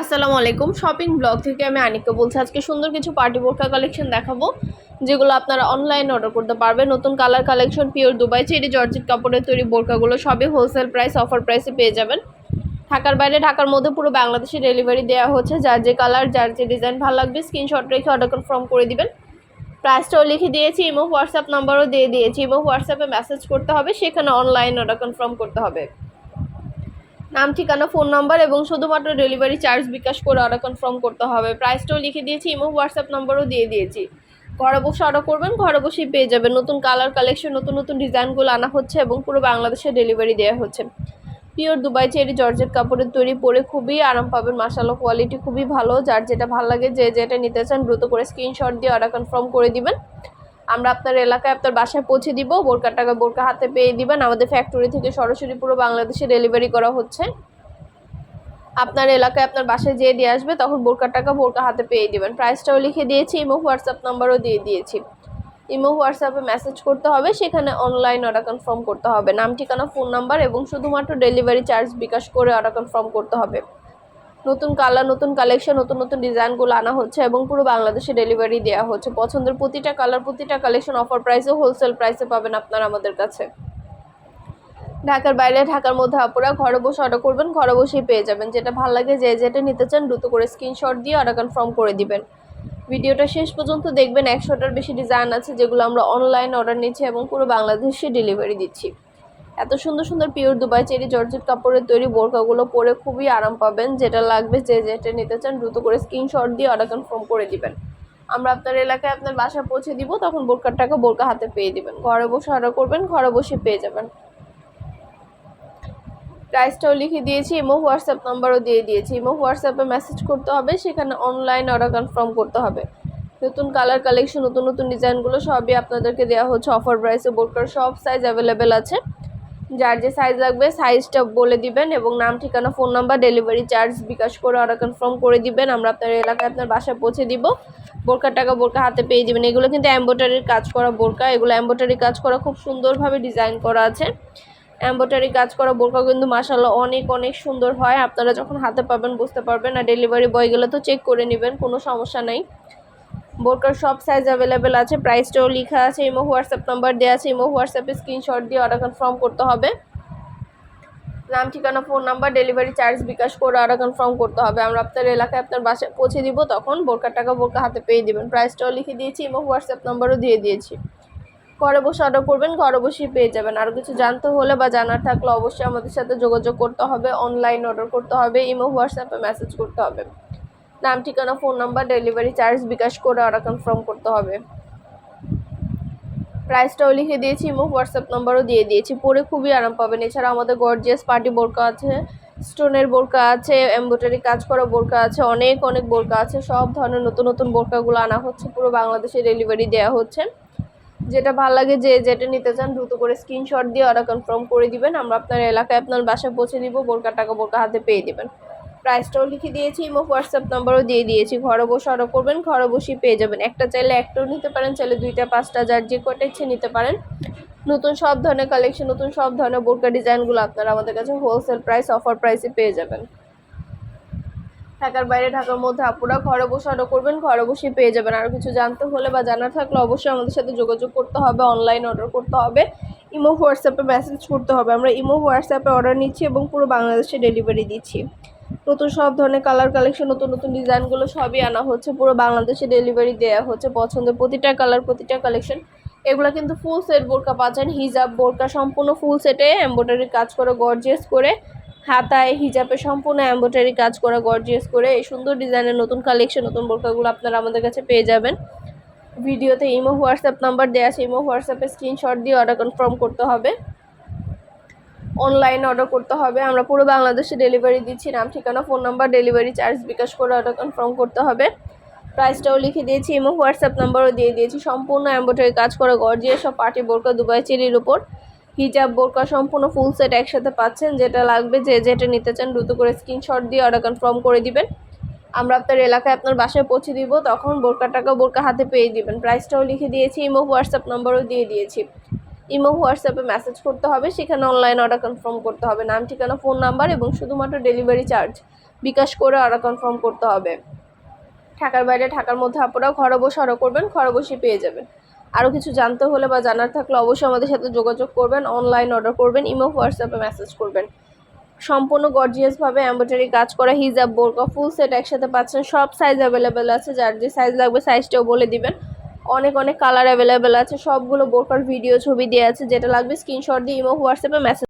আসসালামু আলাইকুম। Shopping blog থেকে আমি আনিকা বলছি, আজকে সুন্দর কিছু পার্টি বোরকা কালেকশন দেখাবো, যেগুলো আপনারা অনলাইনে অর্ডার করতে পারবেন। নতুন colour collection pure Dubai cherry georgette কাপড়ের তৈরি বোরকাগুলো সবই হোলসেল প্রাইস অফার প্রাইসে পেয়ে যাবেন। ঢাকার বাইরে, ঢাকার মধ্যে পুরো বাংলাদেশে ডেলিভারি দেওয়া হচ্ছে। যার যে কালার যার যে ডিজাইন ভালো লাগবে স্ক্রিনশট রেখে অর্ডার কনফার্ম করে দিবেন। প্রাইসটাও লিখে দিয়েছি ইমো হোয়াটসঅ্যাপ নাম্বারও দিয়ে দিয়েছি। ইমো হোয়াটসঅ্যাপে মেসেজ করতে হবে, সেখানে অনলাইন অর্ডার কনফার্ম করতে হবে। নাম, ঠিকানা ফোন নাম্বার এবং শুধুমাত্র ডেলিভারি চার্জ বিকাশ করে অর্ডার কনফার্ম করতে হবে। প্রাইসটাও লিখে দিয়েছি ইমো হোয়াটসঅ্যাপ নম্বরও দিয়ে দিয়েছি। ঘরে বসে অর্ডার করবেন, ঘরে বসেই পেয়ে যাবেন। নতুন কালার কালেকশন নতুন নতুন ডিজাইনগুলো আনা হচ্ছে এবং পুরো বাংলাদেশে ডেলিভারি দেওয়া হচ্ছে। পিওর দুবাই চেরি জর্জেট কাপড়ের তৈরি পরে খুবই আরাম পাবেন মাসালো কোয়ালিটি খুবই ভালো। যার যেটা ভালো লাগে, যে যেটা নিতে চান দ্রুত করে স্ক্রিনশট দিয়ে অর্ডার কনফার্ম করে দিবেন। আমরা আপনার এলাকায় আপনার বাসায় পৌঁছে দিব, বোরকার টাকা বোরকা হাতে পেয়ে দিবেন। আমাদের ফ্যাক্টরি থেকে সরাসরি পুরো বাংলাদেশে ডেলিভারি করা হচ্ছে। আপনার এলাকায় আপনার বাসায় যেয়ে দিয়ে আসবে, তখন বোরকার টাকা বোরকা হাতে পেয়ে দিবেন। প্রাইসটাও লিখে দিয়েছি, ইমো হোয়াটসঅ্যাপ নাম্বারও দিয়ে দিয়েছি। ইমো হোয়াটসঅ্যাপে মেসেজ করতে হবে, সেখানে অনলাইন অর্ডার কনফার্ম করতে হবে। নাম, ঠিকানা ফোন নাম্বার এবং শুধুমাত্র ডেলিভারি চার্জ বিকাশ করে অর্ডার কনফার্ম করতে হবে। নতুন কালার, নতুন কালেকশন নতুন নতুন ডিজাইনগুলো আনা হচ্ছে এবং পুরো বাংলাদেশে ডেলিভারি দেওয়া হচ্ছে। পছন্দের প্রতিটা কালার প্রতিটা কালেকশন অফার প্রাইসে হোলসেল প্রাইসে পাবেন আপনারা আমাদের কাছে। ঢাকার বাইরে, ঢাকার মধ্যে আপুরা ঘরে বসে অর্ডার করবেন, ঘরে বসেই পেয়ে যাবেন। যেটা ভালো লাগে, যে যেটা নিতে চান দ্রুত করে স্ক্রিনশট দিয়ে অর্ডার কনফার্ম করে দিবেন। ভিডিওটা শেষ পর্যন্ত দেখবেন, একশোটার বেশি ডিজাইন আছে যেগুলো আমরা অনলাইন অর্ডার নিচ্ছি এবং পুরো বাংলাদেশে ডেলিভারি দিচ্ছি। এত সুন্দর সুন্দর পিওর দুবাই চেরি জর্জেট কাপড়ের তৈরি বোরকাগুলো পরে খুবই আরাম পাবেন। যেটা লাগবে যে যেটা নিতে চান দ্রুত করে স্ক্রিনশট দিয়ে অর্ডার কনফার্ম করে দিবেন। আমরা আপনার এলাকায় আপনার বাসায় পৌঁছে দিব, তখন বোরকার টাকা বোরকা হাতে পেয়ে দিবেন। ঘরে বসে অর্ডার করবেন, ঘরে বসে পেয়ে যাবেন। প্রাইসটাও লিখে দিয়েছি ইমো হোয়াটসঅ্যাপ নাম্বারও দিয়ে দিয়েছি। ইমো হোয়াটসঅ্যাপে মেসেজ করতে হবে, সেখানে অনলাইন অর্ডার কনফার্ম করতে হবে। নতুন কালার কালেকশন নতুন নতুন ডিজাইনগুলো সবই আপনাদেরকে দেওয়া হচ্ছে। অফার প্রাইসে বোরকার সব সাইজ অ্যাভেলেবেল আছে। যার যে সাইজ লাগবে সাইজটা বলে দিবেন এবং নাম, ঠিকানা phone number delivery charge bKash করে অর্ডার কনফার্ম করে দিবেন। আমরা আপনার এলাকায় আপনার বাসায় পৌঁছে দিব। বোরকার টাকা বোরকা হাতে পেয়ে দিবেন এগুলো কিন্তু এম্বোটারির কাজ করা বোরকা। এগুলো এম্বোটারি কাজ করা খুব সুন্দরভাবে ডিজাইন করা আছে। এম্ব্রয়ডারি কাজ করা বোরকা কিন্তু মাসাল্লাহ অনেক অনেক সুন্দর হয়। আপনারা যখন হাতে পাবেন বুঝতে পারবেন। আর ডেলিভারি বয় গেলে তো চেক করে নেবেন, কোনো সমস্যা নাই। বোরকার সব সাইজ অ্যাভেলেবেল আছে প্রাইসটাও লেখা আছে ইমো হোয়াটসঅ্যাপ নাম্বার দেওয়া আছে ইমো হোয়াটসঅ্যাপে স্ক্রিনশট দিয়ে অর্ডার কনফার্ম করতে হবে। নাম, ঠিকানা phone number delivery charge bKash করে অর্ডার কনফার্ম করতে হবে। আমরা আপনার এলাকায় আপনার বাসায় পৌঁছে দিব, তখন বোরকার টাকা বোরকা হাতে পেয়ে দেবেন। প্রাইসটাও লিখে দিয়েছি ইমো হোয়াটসঅ্যাপ নাম্বারও দিয়ে দিয়েছি। ঘরে বসে অর্ডার করবেন, ঘরে বসেই পেয়ে যাবেন। আর কিছু জানতে হলে বা জানার থাকলে অবশ্যই আমাদের সাথে যোগাযোগ করতে হবে অনলাইন অর্ডার করতে হবে ইমো হোয়াটসঅ্যাপে মেসেজ করতে হবে। নাম, ঠিকানা, phone number, delivery charge bKash করে অর্ডার কনফার্ম করতে হবে। প্রাইসটাও লিখে দিয়েছি, ইমো হোয়াটসঅ্যাপ নাম্বারও দিয়ে দিয়েছি। পরে খুবই আরাম পাবেন। এছাড়া আমাদের গর্জিয়াস পার্টি বোরকা আছে স্টোনের বোরকা আছে এম্ব্রয়ডারি কাজ করা বোরকা আছে, অনেক অনেক বোরকা আছে। সব ধরনের নতুন নতুন বোরকাগুলো আনা হচ্ছে। পুরো বাংলাদেশে ডেলিভারি দেওয়া হচ্ছে। যেটা ভালো লাগে যে যেটা নিতে চান, দ্রুত করে স্ক্রিনশট দিয়ে অর্ডার কনফার্ম করে দিবেন। আমরা আপনার এলাকায় আপনার বাসায় পৌঁছে দিব বোরকা টাকা বোরকা হাতে পেয়ে দিবেন। প্রাইসটাও লিখে দিয়েছি ইমো হোয়াটসঅ্যাপ নাম্বারও দিয়ে দিয়েছি। ঘরে বসে অর্ডার করবেন, ঘরে বসেই পেয়ে যাবেন। একটা চাইলে একটাও নিতে পারেন, চাইলে দুইটা, পাঁচটা, যার যে কটা ইচ্ছে নিতে পারেন। নতুন সব ধরনের কালেকশন নতুন সব ধরনের বোরকা ডিজাইনগুলো আপনারা আমাদের কাছে হোলসেল প্রাইস অফার প্রাইসে পেয়ে যাবেন। ঢাকার বাইরে, ঢাকার মধ্যে আপুরা ঘরে বসে অর্ডার করবেন, ঘরে বসেই পেয়ে যাবেন। আর কিছু জানতে হলে বা জানার থাকলে অবশ্যই আমাদের সাথে যোগাযোগ করতে হবে অনলাইন অর্ডার করতে হবে, ইমো, হোয়াটসঅ্যাপে মেসেজ করতে হবে। আমরা ইমো, হোয়াটসঅ্যাপে অর্ডার নিচ্ছি এবং পুরো বাংলাদেশে ডেলিভারি দিচ্ছি। নতুন সব ধরনের কালার কালেকশন নতুন নতুন ডিজাইনগুলো সবই আনা হচ্ছে। পুরো বাংলাদেশে ডেলিভারি দেওয়া হচ্ছে পছন্দের প্রতিটা কালার প্রতিটা কালেকশন এগুলো কিন্তু ফুল সেট বোরকা পাচ্ছেন হিজাব বোরকা, সম্পূর্ণ ফুল সেটে এম্ব্রয়ডারি কাজ করে গর্জিয়াস করে। হাতায় হিজাবে সম্পূর্ণ এম্ব্রয়ডারি কাজ করা গর্জিয়াস করে। এই সুন্দর ডিজাইনের নতুন কালেকশন নতুন বোরকাগুলো আপনারা আমাদের কাছে পেয়ে যাবেন। ভিডিওতে ইমো, হোয়াটসঅ্যাপ নাম্বার দেওয়া আছে, ইমো, হোয়াটসঅ্যাপে স্ক্রিনশট দিয়ে অর্ডার কনফার্ম করতে হবে। অনলাইন অর্ডার করতে হবে। আমরা পুরো বাংলাদেশে ডেলিভারি দিচ্ছি, নাম, ঠিকানা phone number delivery charge bKash করে অর্ডার কনফার্ম করতে হবে। প্রাইসটাও লিখে দিয়েছি ইমো হোয়াটসঅ্যাপ নাম্বারও দিয়ে দিয়েছি। সম্পূর্ণ এম্ব্রয়ডারি কাজ করা গর্জিয়াস সব পার্টি বোরকা, দুবাই চেরির উপর। হিজাব বোরকা, সম্পূর্ণ ফুল সেট একসাথে পাচ্ছেন। যেটা লাগবে, যে যেটা নিতে চান, দ্রুত করে স্ক্রিনশট দিয়ে অর্ডার কনফার্ম করে দিবেন। আমরা আপনার এলাকায় আপনার বাসায় পৌঁছে দিব, তখন বোরকা টাকা বোরকা হাতে পেয়ে দিবেন। প্রাইসটাও লিখে দিয়েছি ইমো হোয়াটসঅ্যাপ নাম্বারও দিয়ে দিয়েছি। ইমো, হোয়াটসঅ্যাপে মেসেজ করতে হবে, সেখানে অনলাইন অর্ডার কনফার্ম করতে হবে। নাম, ঠিকানা ফোন নাম্বার এবং শুধুমাত্র ডেলিভারি চার্জ বিকাশ করে অর্ডার কনফার্ম করতে হবে। ঢাকার বাইরে, ঢাকার মধ্যে আপনারাও ঘরে বসে অর্ডার করবেন, ঘরে বসে পেয়ে যাবেন। আরও কিছু জানতে হলে বা জানার থাকলে অবশ্যই আমাদের সাথে যোগাযোগ করবেন অনলাইন অর্ডার করবেন, ইমো, হোয়াটসঅ্যাপে মেসেজ করবেন। সম্পূর্ণ গর্জিয়াসভাবে এম্ব্রয়ডারি কাজ করা, হিজাব, বোরকা ফুল সেট একসাথে পাচ্ছেন, সব সাইজ অ্যাভেলেবেল আছে, যার যে সাইজ লাগবে সাইজটাও বলে দিবেন। অনেক অনেক কালার অ্যাভেলেবেল আছে। সবগুলো বোরকার ভিডিও ছবি দেওয়া আছে। যেটা লাগবে স্ক্রিনশট দিয়ে ইমো হোয়াটসঅ্যাপে মেসেজ